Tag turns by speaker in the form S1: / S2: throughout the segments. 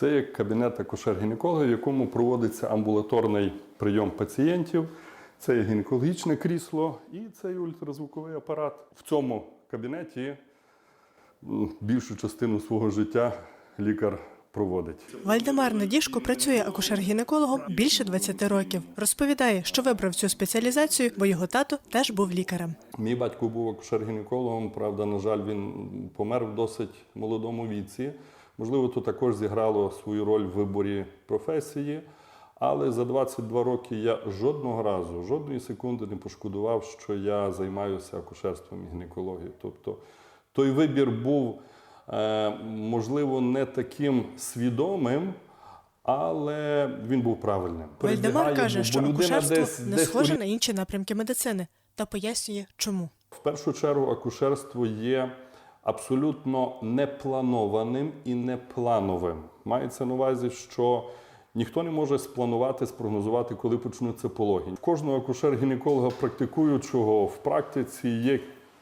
S1: Це є кабінет акушер-гінеколога, в якому проводиться амбулаторний прийом пацієнтів. Це є гінекологічне крісло і це є ультразвуковий апарат. В цьому кабінеті більшу частину свого життя лікар проводить.
S2: Вальдемар Надішко працює акушер-гінекологом більше 20 років. Розповідає, що вибрав цю спеціалізацію, бо його тато теж був лікарем.
S1: Мій батько був акушер-гінекологом, правда, на жаль, він помер в досить молодому віці. Можливо, то також зіграло свою роль в виборі професії. Але за 22 роки я жодного разу, жодної секунди не пошкодував, що я займаюся акушерством і гінекологією. Тобто той вибір був, е, можливо, не таким свідомим, але він був правильним.
S2: Вальдемар каже, що акушерство
S1: десь-
S2: не схоже на інші напрямки медицини та пояснює, чому.
S1: В першу чергу акушерство є абсолютно непланованим і неплановим. Мається на увазі, що ніхто не може спланувати, спрогнозувати, коли почнуться пологи. В кожного акушер-гінеколога практикуючого в практиці є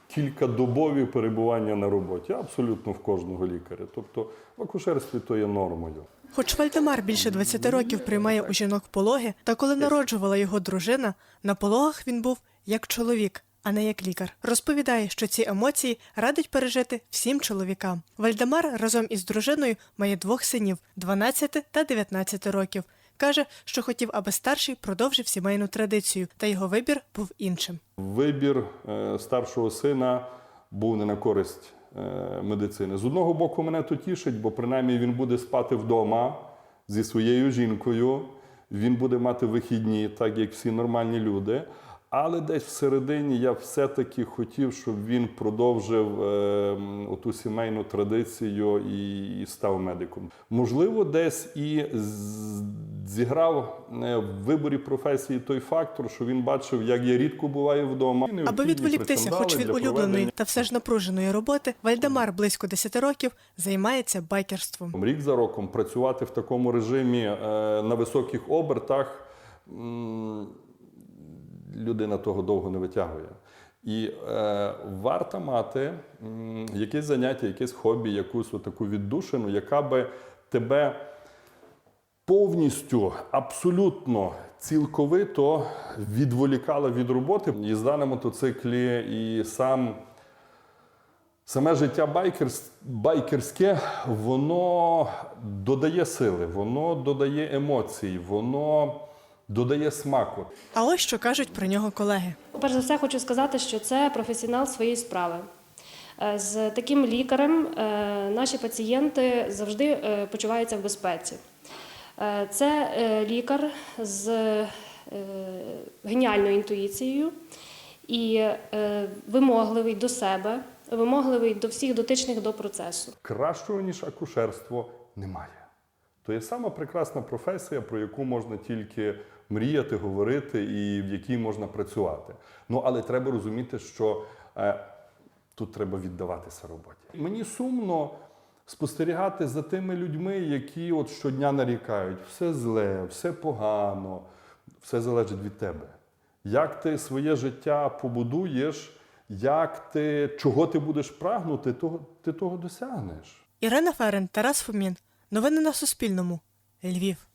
S1: кількадобові перебування на роботі. Абсолютно в кожного лікаря. Тобто в акушерстві то є нормою.
S2: Хоч Вальдемар більше 20 років приймає у жінок пологи, та коли народжувала його дружина, на пологах він був як чоловік, а не як лікар. Розповідає, що ці емоції радить пережити всім чоловікам. Вальдемар разом із дружиною має двох синів 12 та 19 років. Каже, що хотів, аби старший продовжив сімейну традицію, та його вибір був іншим.
S1: Вибір е, старшого сина був не на користь е, медицини. З одного боку, мене то тішить, бо принаймні він буде спати вдома зі своєю жінкою, він буде мати вихідні, так як всі нормальні люди. Але десь всередині я все-таки хотів, щоб він продовжив е, оту сімейну традицію і, і став медиком. Можливо, десь і зіграв е, в виборі професії той фактор, що він бачив, як я рідко буваю вдома.
S2: Аби відволіктися, хоч від улюбленої та все ж напруженої роботи, Вальдемар близько 10 років займається байкерством.
S1: Рік за роком працювати в такому режимі е, на високих обертах м, людина того довго не витягує. І е, варто мати м, якесь заняття, якесь хобі, якусь таку віддушину, яка би тебе повністю, абсолютно цілковито відволікала від роботи. Їзда на мотоциклі і сам Саме життя байкерс, байкерське, воно додає сили, воно додає емоцій, воно додає смаку.
S2: А ось що кажуть про нього колеги.
S3: Перш за все, хочу сказати, що це професіонал своєї справи. Е, З таким лікарем е, наші пацієнти завжди е, почуваються в безпеці. Це лікар з геніальною інтуїцією і вимогливий до себе, вимогливий до всіх дотичних до процесу.
S1: Кращого, ніж акушерство, немає. То є сама прекрасна професія, про яку можна тільки мріяти, говорити і в якій можна працювати. Ну, але треба розуміти, що е, тут треба віддаватися роботі. Мені сумно спостерігати за тими людьми, які от щодня нарікають, все зле, все погано, все залежить від тебе. Як ти своє життя побудуєш, як ти, чого ти будеш прагнути, того, ти того досягнеш.
S2: Ірина Ферен, Тарас Фомін. Новини на Суспільному. Львів.